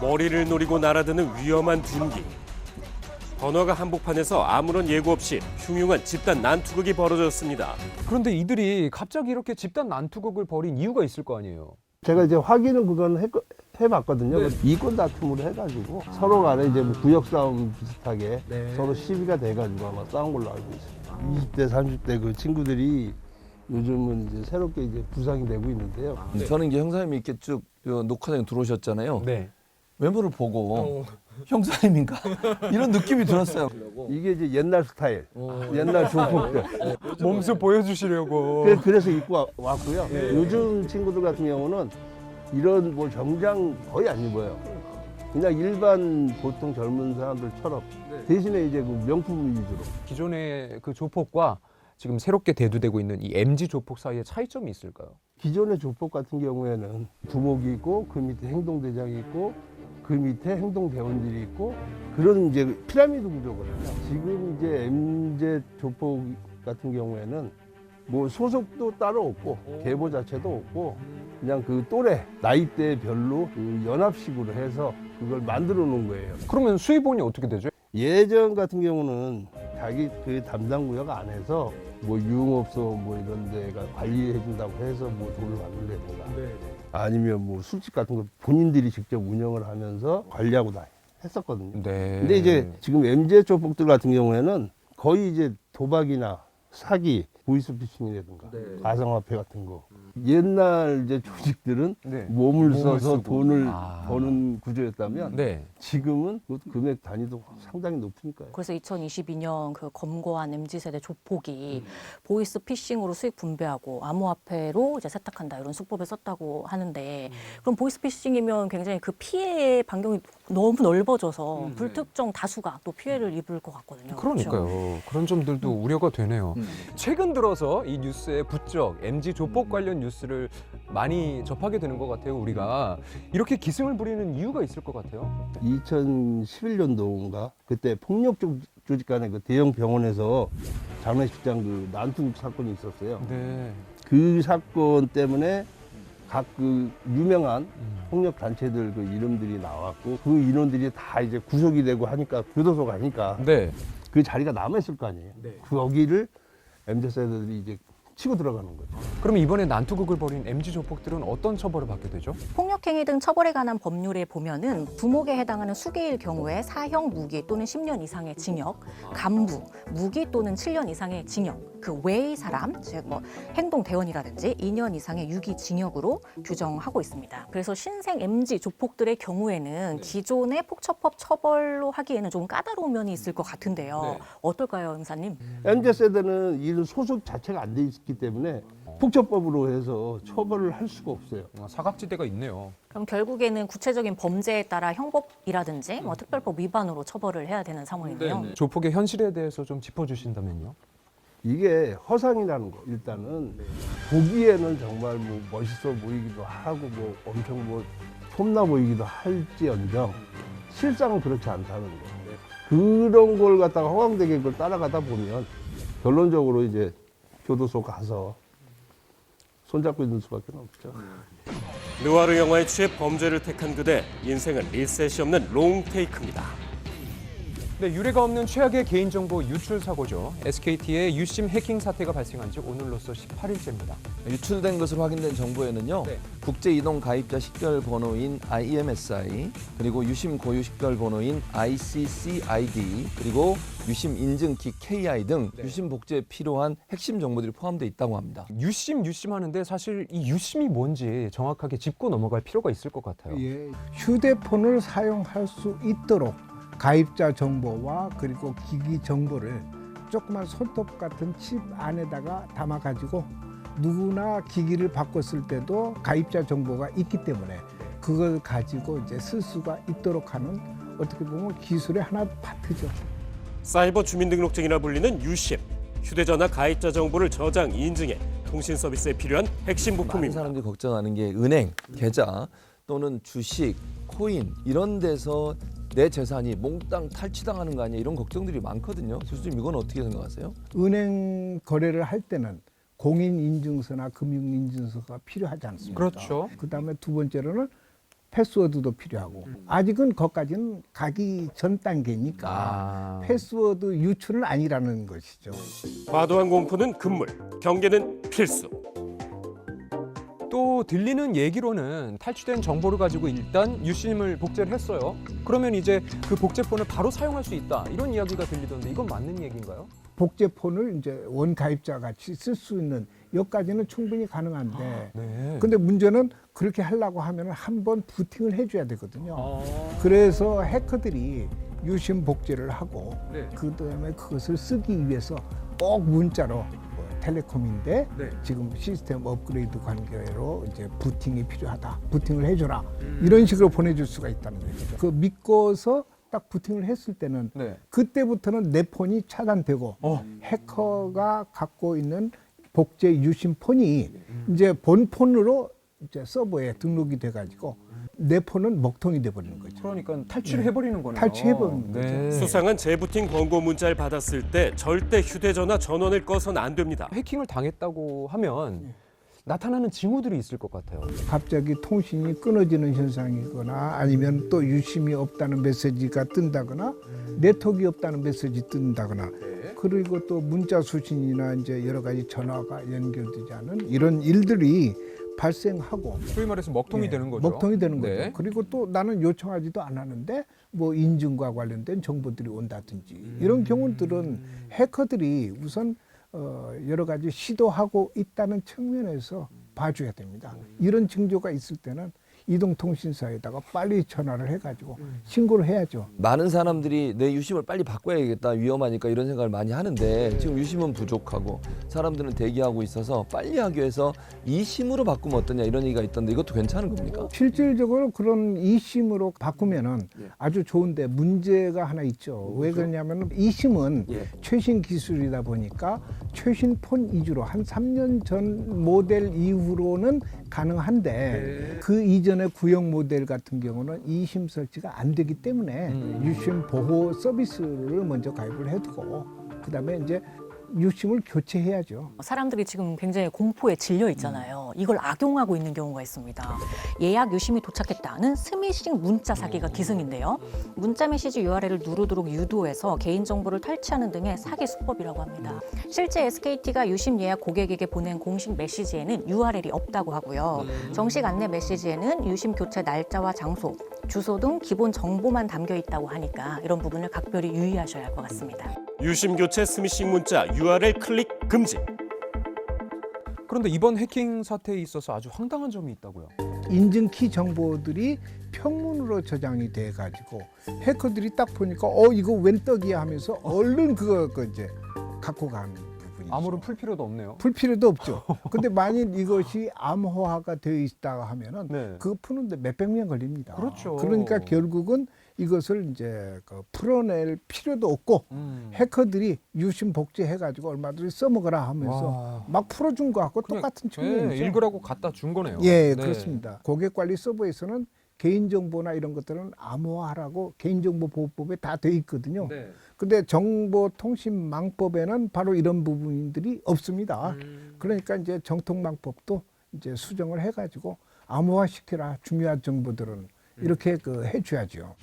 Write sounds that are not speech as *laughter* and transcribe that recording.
머리를 노리고 날아드는 위험한 군기. 번화가 한복판에서 아무런 예고 없이 흉흉한 집단 난투극이 벌어졌습니다. 그런데 이들이 갑자기 이렇게 집단 난투극을 벌인 이유가 있을 거 아니에요. 제가 이제 확인은 그건 해, 해봤거든요. 이권 다툼으로 해가지고 서로 간에 이제 뭐 구역 싸움 비슷하게 서로 시비가 돼가지고 아마 싸운 걸로 알고 있어요. 20대, 30대 그 친구들이 요즘은 이제 새롭게 이제 부상이 되고 있는데요. 저는 이제 형사님이 이렇게 쭉그 녹화장에 들어오셨잖아요. 네. 외모를 보고 형사님인가 *laughs* 이런 느낌이 들었어요. 이게 이제 옛날 스타일, 옛날 조폭들. 몸소 보여주시려고. 그래- 그래서 입고 와- 왔고요. 요즘 친구들 같은 경우는 이런 뭐 정장 거의 안 입어요. 그냥 일반 보통 젊은 사람들처럼 대신에 이제 그 명품 위주로. 기존의 그 조폭과 지금 새롭게 대두되고 있는 이 MG 조폭 사이에 차이점이 있을까요? 기존의 조폭 같은 경우에는 두목이 있고 그 밑에 행동대장이 있고 그 밑에 행동 대원들이 있고 그런 이제 피라미드 구조거든요. 지금 이제 MZ 조폭 같은 경우에는 뭐 소속도 따로 없고 계보 자체도 없고 그냥 그 또래 나이대별로 그 연합식으로 해서 그걸 만들어 놓은 거예요. 그러면 수입원이 어떻게 되죠? 예전 같은 경우는 자기 그 담당 구역 안에서 뭐 유흥업소 뭐 이런 데가 관리해 준다고 해서 뭐 돈을 받는다든가 아니면 뭐 술집 같은 거 본인들이 직접 운영을 하면서 관리하고 다 했었거든요. 네. 근데 이제 지금 MZ 조폭들 같은 경우에는 거의 이제 도박이나 사기, 보이스피싱이라든가 가상화폐 같은 거 옛날 이제 조직들은 네. 몸을 써서 쓰고. 돈을 아. 버는 구조였다면 네. 지금은 그 금액 단위도 상당히 높으니까요. 그래서 2022년 그 검거한 MZ 세대 조폭이 보이스 피싱으로 수익 분배하고 암호화폐로 이제 세탁한다 이런 수법을 썼다고 하는데 그럼 보이스 피싱이면 굉장히 그 피해 반경이 너무 넓어져서 불특정 다수가 또 피해를 입을 것 같거든요. 그렇죠? 그러니까요. 그런 점들도 우려가 되네요. 최근 들어서 이 뉴스에 부쩍 MG 조폭 관련 뉴스를 많이 접하게 되는 것 같아요. 우리가 이렇게 기승을 부리는 이유가 있을 것 같아요. 2011년도인가 그때 폭력 조- 조직 간의 그 대형 병원에서 장례식장 그 난투 사건이 있었어요. 네. 그 사건 때문에 각 그 유명한 폭력 단체들 그 이름들이 나왔고 그 인원들이 다 이제 구속이 되고 하니까 교도소 가니까 네. 그 자리가 남아 있을 거 아니에요. 그 거기를 MZ 세대들이 이제 치고 들어가는 거죠. 그럼 이번에 난투극을 벌인 MG 조폭들은 어떤 처벌을 받게 되죠? 폭력행위 등 처벌에 관한 법률에 보면은 부목에 해당하는 수개일 경우에 사형 무기 또는 10년 이상의 징역, 간부 무기 또는 7년 이상의 징역, 그 외의 사람 즉 뭐 행동 대원이라든지 2년 이상의 유기 징역으로 규정하고 있습니다. 그래서 신생 MG 조폭들의 경우에는 기존의 폭처법 처벌로 하기에는 좀 까다로운 면이 있을 것 같은데요. 어떨까요, 임사님? MZ 세대는 이런 소속 자체가 안 돼 있기 때문에 폭처법으로 해서 처벌을 할 수가 없어요. 아, 사각지대가 있네요. 그럼 결국에는 구체적인 범죄에 따라 형법이라든지 뭐 특별법 위반으로 처벌을 해야 되는 상황이네요. 조폭의 현실에 대해서 좀 짚어주신다면요. 이게 허상이라는 거 일단은 보기에는 정말 뭐 멋있어 보이기도 하고 뭐 엄청 뭐 폼나 보이기도 할지언정 실상은 그렇지 않다는 거. 그런 걸 갖다가 허황되게 그걸 따라가다 보면 결론적으로 이제 교도소 가서 손잡고 있는 수밖에 없죠. 느와르 영화에 취해 범죄를 택한 그대 인생은 리셋이 없는 롱테이크입니다. 네, 유례가 없는 최악의 개인정보 유출 사고죠. SKT의 유심 해킹 사태가 발생한 지 오늘로써 18일째입니다. 유출된 것으로 확인된 정보에는요. 네. 국제 이동 가입자 식별 번호인 IMSI 그리고 유심 고유 식별 번호인 ICCID 그리고 유심 인증키 KI 등 네. 유심 복제에 필요한 핵심 정보들이 포함되어 있다고 합니다. 유심 유심 하는데 사실 이 유심이 뭔지 정확하게 짚고 넘어갈 필요가 있을 것 같아요. 예, 휴대폰을 사용할 수 있도록 가입자 정보와 그리고 기기 정보를 조그만 손톱 같은 칩 안에다가 담아 가지고 누구나 기기를 바꿨을 때도 가입자 정보가 있기 때문에 그걸 가지고 이제 쓸 수가 있도록 하는 어떻게 보면 기술의 하나 파트죠. 사이버 주민등록증이라 불리는 유심. 휴대전화 가입자 정보를 저장, 인증해 통신 서비스에 필요한 핵심 많은 부품입니다. 사람들이 걱정하는 게 은행, 계좌 또는 주식, 코인 이런 데서 내 재산이 몽땅 탈취당하는 거 아니야 이런 걱정들이 많거든요. 교수님 이건 어떻게 생각하세요? 은행 거래를 할 때는 공인 인증서나 금융 인증서가 필요하지 않습니까? 그렇죠. 그다음에 두 번째로는 패스워드도 필요하고 아직은 거기까지는 가기 전 단계니까 아. 패스워드 유출은 아니라는 것이죠. 과도한 공포는 금물, 경계는 필수. 또 들리는 얘기로는 탈취된 정보를 가지고 일단 유심을 복제를 했어요. 그러면 이제 그 복제폰을 바로 사용할 수 있다. 이런 이야기가 들리던데 이건 맞는 얘기인가요? 복제폰을 이제 원가입자 같이 쓸 수 있는 여기까지는 충분히 가능한데 네. 근데 문제는 그렇게 하려고 하면 한 번 부팅을 해줘야 되거든요. 아. 그래서 해커들이 유심 복제를 하고 네. 그 다음에 그것을 쓰기 위해서 꼭 문자로 뭐 텔레콤인데 네. 지금 시스템 업그레이드 관계로 이제 부팅이 필요하다. 부팅을 해줘라. 음. 이런 식으로 보내줄 수가 있다는 거죠. 그 믿고서 딱 부팅을 했을 때는 네. 그때부터는 내 폰이 차단되고 어. 해커가 갖고 있는 복제 유심 폰이 음. 이제 본 폰으로 이제 서버에 등록이 돼가지고 내 폰은 먹통이 돼버리는 거죠. 그러니까 탈취를 해버리는 거네요. 탈취해버리는 네. 수상한 재부팅 권고 문자를 받았을 때 절대 휴대전화 전원을 꺼서는 안 됩니다. 해킹을 당했다고 하면 나타나는 징후들이 있을 것 같아요. 갑자기 통신이 끊어지는 현상이거나 아니면 또 유심이 없다는 메시지가 뜬다거나 네트워크가 없다는 메시지 뜬다거나 그리고 또 문자 수신이나 이제 여러 가지 전화가 연결되지 않은 이런 일들이 발생하고 소위 말해서 먹통이 예, 되는 거죠. 먹통이 되는 네. 거죠. 그리고 또 나는 요청하지도 않았는데 뭐 인증과 관련된 정보들이 온다든지 음. 이런 경우들은 해커들이 우선 어, 여러 가지 시도하고 있다는 측면에서 봐줘야 됩니다. 음. 이런 징조가 있을 때는 이동통신사에다가 빨리 전화를 해가지고 음. 신고를 해야죠. 많은 사람들이 내 유심을 빨리 바꿔야겠다 위험하니까 이런 생각을 많이 하는데 지금 유심은 부족하고 사람들은 대기하고 있어서 빨리 하기 위해서 이심으로 바꾸면 어떠냐 이런 얘기가 있던데 이것도 괜찮은 겁니까? 실질적으로 그런 이심으로 바꾸면은 예. 아주 좋은데 문제가 하나 있죠. 왜 그러냐면 이심은 예. 최신 기술이다 보니까 최신 폰 위주로 한 3년 전 모델 이후로는 가능한데 네. 그 이전 의 구형 모델 같은 경우는 이심 설치가 안 되기 때문에 음. 유심 보호 서비스를 먼저 가입을 해두고 그다음에 이제 유심을 교체해야죠. 사람들이 지금 굉장히 공포에 질려 있잖아요. 이걸 악용하고 있는 경우가 있습니다. 예약 유심이 도착했다는 스미싱 문자 사기가 기승인데요. 문자 메시지 URL을 누르도록 유도해서 개인정보를 탈취하는 등의 사기 수법이라고 합니다. 실제 SKT가 유심 예약 고객에게 보낸 공식 메시지에는 URL이 없다고 하고요. 정식 안내 메시지에는 유심 교체 날짜와 장소, 주소 등 기본 정보만 담겨 있다고 하니까 이런 부분을 각별히 유의하셔야 할 것 같습니다. 유심 교체 스미싱 문자 URL 클릭 금지. 그런데 이번 해킹 사태에 있어서 아주 황당한 점이 있다고요. 인증키 정보들이 평문으로 저장이 돼 가지고 해커들이 딱 보니까 어 이거 웬 떡이야 하면서 얼른 그거 그 이제 갖고 가는 부분이 아무런 풀 필요도 없네요. 풀 필요도 없죠. 근데 만일 이것이 암호화가 되어 있다 하면은 네. 그거 푸는데 몇백 년 걸립니다. 그렇죠. 그러니까 결국은 이것을 이제 그 풀어낼 필요도 없고 음. 해커들이 유심 복제해 가지고 얼마든지 써먹어라 하면서 와. 막 풀어준 거하고 똑같은 네, 측면이죠. 읽으라고 갖다 준 거네요. 예, 네. 그렇습니다. 고객 관리 서버에서는 개인정보나 이런 것들은 암호화하라고 개인정보보호법에 다 돼 있거든요. 네. 근데 정보통신망법에는 바로 이런 부분들이 없습니다. 음. 그러니까 이제 정통망법도 이제 수정을 해가지고 암호화 시켜라 중요한 정보들은 이렇게 그 해줘야죠.